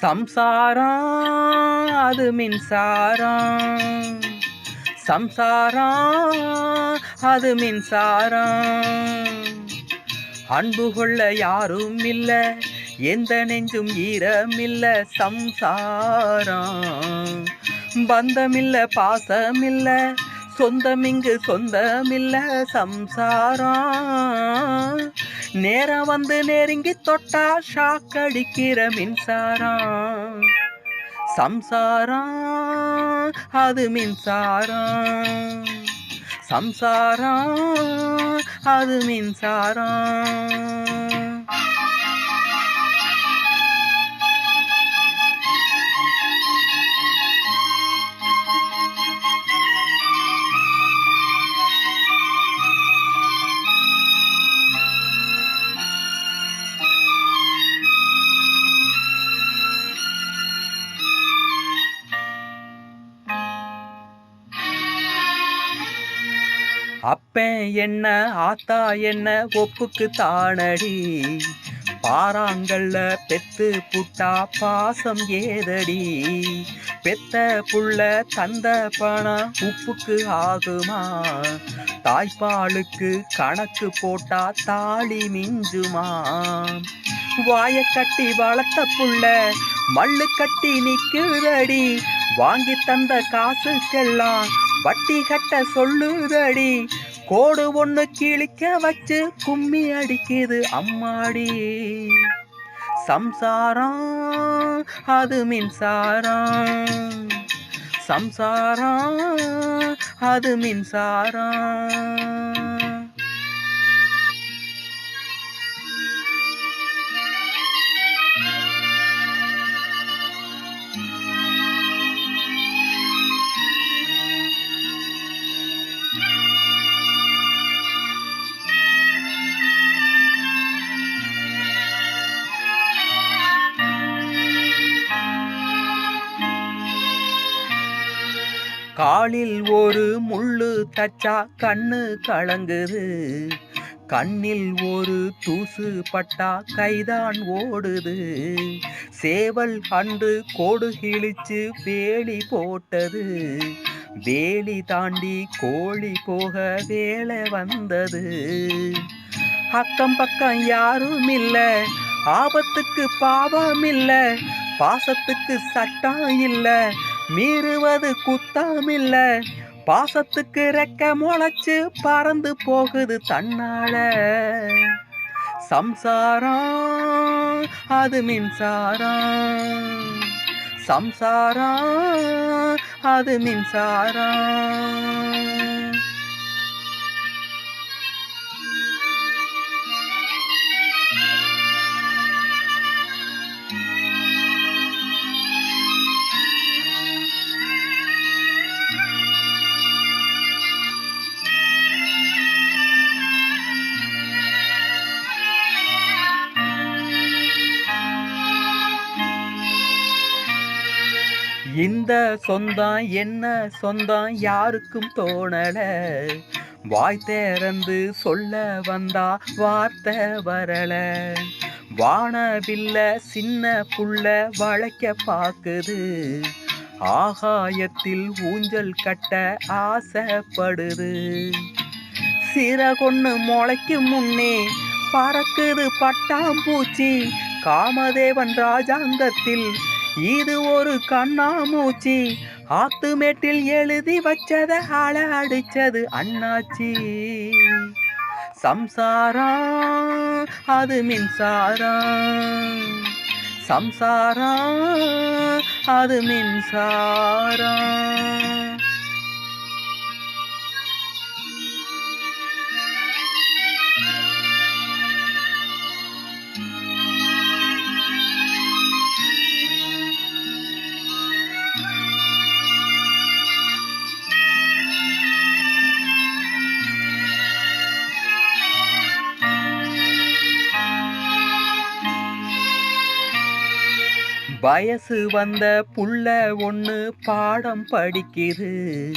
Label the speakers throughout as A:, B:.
A: சம்சாரம் அது மின்சாரம் சம்சாரம் அது மின்சாரம் அன்பு கொள்ள யாரும் இல்லை எந்த நெஞ்சும் ஈரமில்ல சம்சாரம் பந்தமில்ல பாசமில்ல சொந்தமிங்கு சொந்தமில்ல சம்சாரம் நேரம் வந்து நெருங்கி தொட்டா ஷாக் அடிக்கிற மின்சாரம். சம்சாரம் அது மின்சாரம். சம்சாரம் அது மின்சாரம். அப்பன் என்ன ஆத்தா என்ன ஒப்புக்கு தானடி. பாறாங்கல்ல பெத்து புட்டா பாசம் ஏதடி. பெத்த புள்ள தந்த பணம் உப்புக்கு ஆகுமா? தாய்ப்பாலுக்கு கணக்கு போட்டா தாலி மிஞ்சுமா? வாய கட்டி வளர்த்த புள்ள மல்லு கட்டி நிக்குதடி. வாங்கி தந்த காசுக்கெல்லாம் வட்டி கட்ட சொல்லுதடி. கோடு ஒண்ணு கிழிக்க வச்சு கும்மி அடிக்குது அம்மாடி. சம்சாரம் அது மின்சாரம். சம்சாரம் அது மின்சாரம். காலில் ஒரு முள்ளு தச்சா கண்ணு கலங்குது. கண்ணில் ஒரு தூசு பட்டா கைதான் ஓடுது. சேவல் அன்று கோடு கிழிச்சு வேலி போட்டது. வேலி தாண்டி கோழி போக வேலை வந்தது. அக்கம் பக்கம் யாரும் இல்ல ஆபத்துக்கு பாவம் இல்ல பாசத்துக்கு சட்டம் இல்லை மீறுவது குத்தமில்ல. பாசத்துக்கு ரெக்க முளைச்சு பறந்து போகுது தன்னால. சம்சாரம் அது மின்சாரம் சம்சாரம் அது மின்சாரம் இந்த சொந்தம் என்ன சொந்தம் யாருக்கும் தோணல. வாய் திறந்து சொல்ல வந்தா வார்த்தை வரல. வானவில்ல சின்ன புள்ள வளைக்க பாக்குது. ஆகாயத்தில் ஊஞ்சல் கட்ட ஆசைப்படுது. சிறகொன்னு முளைக்கு முன்னே பறக்குது பட்டாம்பூச்சி. காமதேவன் ராஜாங்கத்தில் இது ஒரு கண்ணாமூச்சி. ஆத்துமேட்டில் எழுதி வச்சத அள அடிச்சது அண்ணாச்சி. சம்சாரம் அது மின்சாரம் சம்சாரம் அது மின்சாரம் வயசு வந்த புள்ள ஒன்று பாடம் படிக்குது.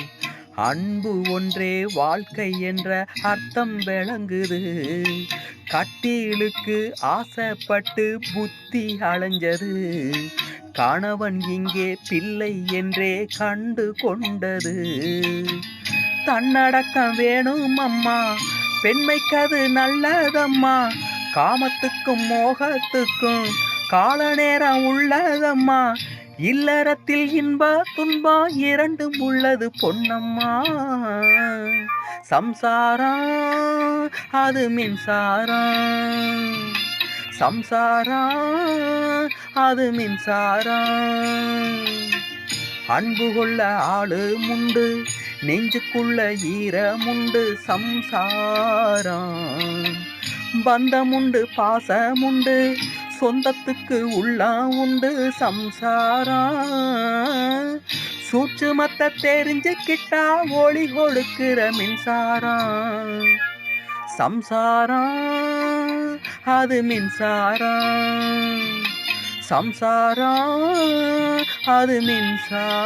A: அன்பு ஒன்றே வாழ்க்கை என்ற அர்த்தம் விளங்குது. கட்டிலுக்கு ஆசைப்பட்டு புத்தி அலைஞ்சது. கணவன் இங்கே பிள்ளை என்றே கண்டு கொண்டது. தன்னடக்கம் வேணும் அம்மா பெண்மைக்கது நல்லதம்மா. காமத்துக்கும் மோகத்துக்கும் கால நேரம் உள்ளதம்மா. இல்லறத்தில் இன்ப துன்பா இரண்டும் உள்ளது பொன்னம்மா. சம்சாரம் அது மின்சாரம் சம்சாரம் அது மின்சாரம் அன்பு கொள்ள ஆளு முண்டு நெஞ்சுக்குள்ள ஈரமுண்டு சம்சாரம் பந்தமுண்டு பாசமுண்டு சொந்தத்துக்கு உள்ளா உண்டு சம்சாரம் சூட்சுமத்தை தெரிஞ்சுக்கிட்டா ஒளி கொடுக்கிற மின்சாரம் சம்சாரம் அது மின்சாரம் சம்சாரம் அது மின்சாரம்